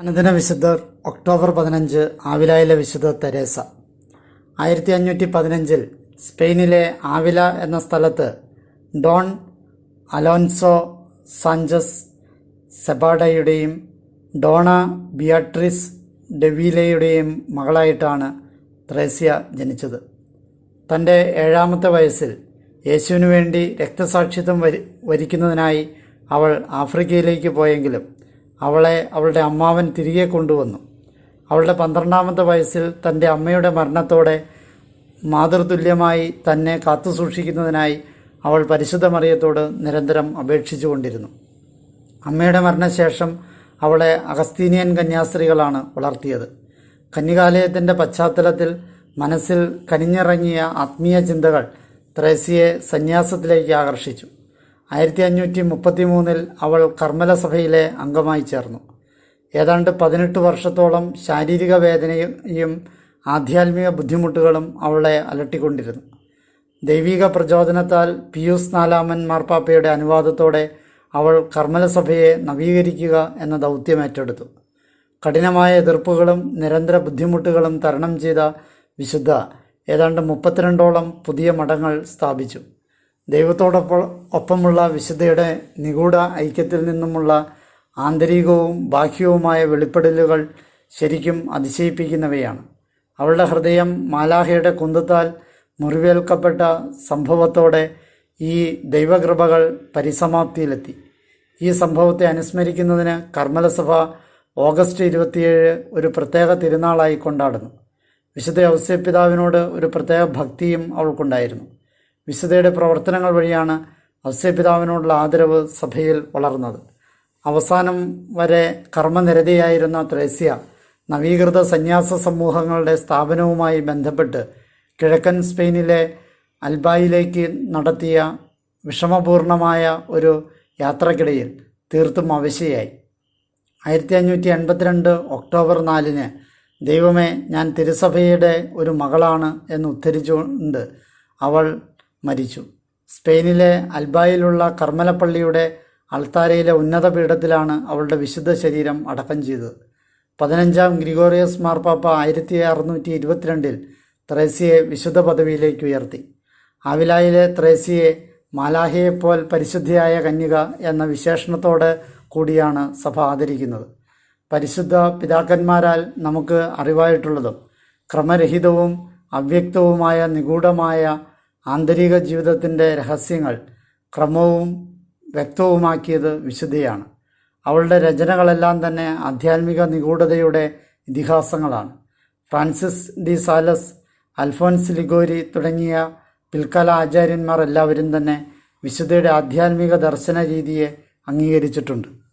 അനുദിന വിശുദ്ധർ ഒക്ടോബർ പതിനഞ്ച് ആവിലായിലെ വിശുദ്ധ തെരേസ. ആയിരത്തി അഞ്ഞൂറ്റി പതിനഞ്ചിൽ സ്പെയിനിലെ ആവില എന്ന സ്ഥലത്ത് ഡോൺ അലോൻസോ സാഞ്ചസ് സെബാഡയുടെയും ഡോണ ബിയാട്രിസ് ഡെവീലയുടെയും മകളായിട്ടാണ് ത്രേസ്യ ജനിച്ചത്. തന്റെ ഏഴാമത്തെ വയസ്സിൽ യേശുവിനു വേണ്ടി രക്തസാക്ഷിത്വം വരി വരിക്കുന്നതിനായി അവൾ ആഫ്രിക്കയിലേക്ക് പോയെങ്കിലും അവളെ അവളുടെ അമ്മാവൻ തിരികെ കൊണ്ടുവന്നു. അവളുടെ പന്ത്രണ്ടാമത്തെ വയസ്സിൽ തന്റെ അമ്മയുടെ മരണത്തോടെ മാതൃതുല്യമായി തന്നെ കാത്തുസൂക്ഷിക്കുന്നതിനായി അവൾ പരിശുദ്ധ മറിയത്തോട് നിരന്തരം അപേക്ഷിച്ചു കൊണ്ടിരുന്നു അമ്മയുടെ മരണശേഷം അവളെ അഗസ്തീനിയൻ കന്യാസ്ത്രീകളാണ് വളർത്തിയത്. കന്യകാലയത്തിന്റെ പശ്ചാത്തലത്തിൽ മനസ്സിൽ കനിഞ്ഞിറങ്ങിയ ആത്മീയ ചിന്തകൾ ത്രേസ്യയെ സന്യാസത്തിലേക്ക് ആകർഷിച്ചു. ആയിരത്തി അഞ്ഞൂറ്റി മുപ്പത്തി മൂന്നിൽ അവൾ കർമ്മല സഭയിലെ അംഗമായി ചേർന്നു. ഏതാണ്ട് പതിനെട്ട് വർഷത്തോളം ശാരീരിക വേദനയും ആധ്യാത്മിക ബുദ്ധിമുട്ടുകളും അവളെ അലട്ടിക്കൊണ്ടിരുന്നു. ദൈവിക പ്രചോദനത്താൽ പിയൂസ് നാലാമൻ മാർപ്പാപ്പയുടെ അനുവാദത്തോടെ അവൾ കർമ്മലസഭയെ നവീകരിക്കുക എന്ന ദൗത്യം ഏറ്റെടുത്തു. കഠിനമായ എതിർപ്പുകളും നിരന്തര ബുദ്ധിമുട്ടുകളും തരണം ചെയ്ത വിശുദ്ധ ഏതാണ്ട് മുപ്പത്തിരണ്ടോളം പുതിയ മഠങ്ങൾ സ്ഥാപിച്ചു. ദൈവത്തോടൊപ്പം ഒപ്പമുള്ള വിശുദ്ധയുടെ നിഗൂഢ ഐക്യത്തിൽ നിന്നുമുള്ള ആന്തരികവും ബാഹ്യവുമായ വെളിപ്പെടലുകൾ ശരിക്കും അതിശയിപ്പിക്കുന്നവയാണ്. അവളുടെ ഹൃദയം മാലാഹയുടെ കുന്തത്താൽ മുറിവേൽക്കപ്പെട്ട സംഭവത്തോടെ ഈ ദൈവകൃപകൾ പരിസമാപ്തിയിലെത്തി. ഈ സംഭവത്തെ അനുസ്മരിക്കുന്നതിന് കർമ്മലസഭ ഓഗസ്റ്റ് ഇരുപത്തിയേഴ് ഒരു പ്രത്യേക തിരുനാളായി കൊണ്ടാടുന്നു. വിശുദ്ധ ഔസ്യപിതാവിനോട് ഒരു പ്രത്യേക ഭക്തിയും അവൾക്കുണ്ടായിരുന്നു. വിശുദ്ധയുടെ പ്രവർത്തനങ്ങൾ വഴിയാണ് ഔസ്യപിതാവിനോടുള്ള ആദരവ് സഭയിൽ വളർന്നത്. അവസാനം വരെ കർമ്മനിരതയായിരുന്ന ത്രേസ്യ നവീകൃത സന്യാസ സമൂഹങ്ങളുടെ സ്ഥാപനവുമായി ബന്ധപ്പെട്ട് കിഴക്കൻ സ്പെയിനിലെ അൽബായിലേക്ക് നടത്തിയ വിഷമപൂർണമായ ഒരു യാത്രക്കിടയിൽ തീർത്തും അവശയായി. ആയിരത്തി അഞ്ഞൂറ്റി എൺപത്തിരണ്ട് ഒക്ടോബർ നാലിന് ദൈവമേ ഞാൻ തിരുസഭയുടെ ഒരു മകളാണ് എന്ന് ഉദ്ധരിച്ചുകൊണ്ട് അവൾ മരിച്ചു. സ്പെയിനിലെ അൽബായിലുള്ള കർമ്മലപ്പള്ളിയുടെ അൾത്താരയിലെ ഉന്നത പീഠത്തിലാണ് അവളുടെ വിശുദ്ധ ശരീരം അടക്കം ചെയ്തത്. പതിനഞ്ചാം ഗ്രിഗോറിയസ് മാർപ്പാപ്പ ആയിരത്തി അറുന്നൂറ്റി ഇരുപത്തിരണ്ടിൽ ത്രേസ്യയെ വിശുദ്ധ പദവിയിലേക്ക് ഉയർത്തി. ആവിലായിലെ ത്രേസ്യയെ മാലാഹയെപ്പോൽ പരിശുദ്ധിയായ കന്യക എന്ന വിശേഷണത്തോടെ കൂടിയാണ് സഭ ആദരിക്കുന്നത്. പരിശുദ്ധ പിതാക്കന്മാരാൽ നമുക്ക് അറിവായിട്ടുള്ളതും ക്രമരഹിതവും അവ്യക്തവുമായ നിഗൂഢമായ ആന്തരിക ജീവിതത്തിന്റെ രഹസ്യങ്ങൾ ക്രമവും വ്യക്തവുമാക്കിയത് വിശുദ്ധയാണ്. അവളുടെ രചനകളെല്ലാം തന്നെ ആധ്യാത്മിക നിഗൂഢതയുടെ ഇതിഹാസങ്ങളാണ്. Francis de Sales Alphonse Liguori തുടങ്ങിയ പിൽക്കാല ആചാര്യന്മാർ എല്ലാവരും തന്നെ വിശുദ്ധയുടെ ആധ്യാത്മിക ദർശന രീതിയെ അംഗീകരിച്ചിട്ടുണ്ട്.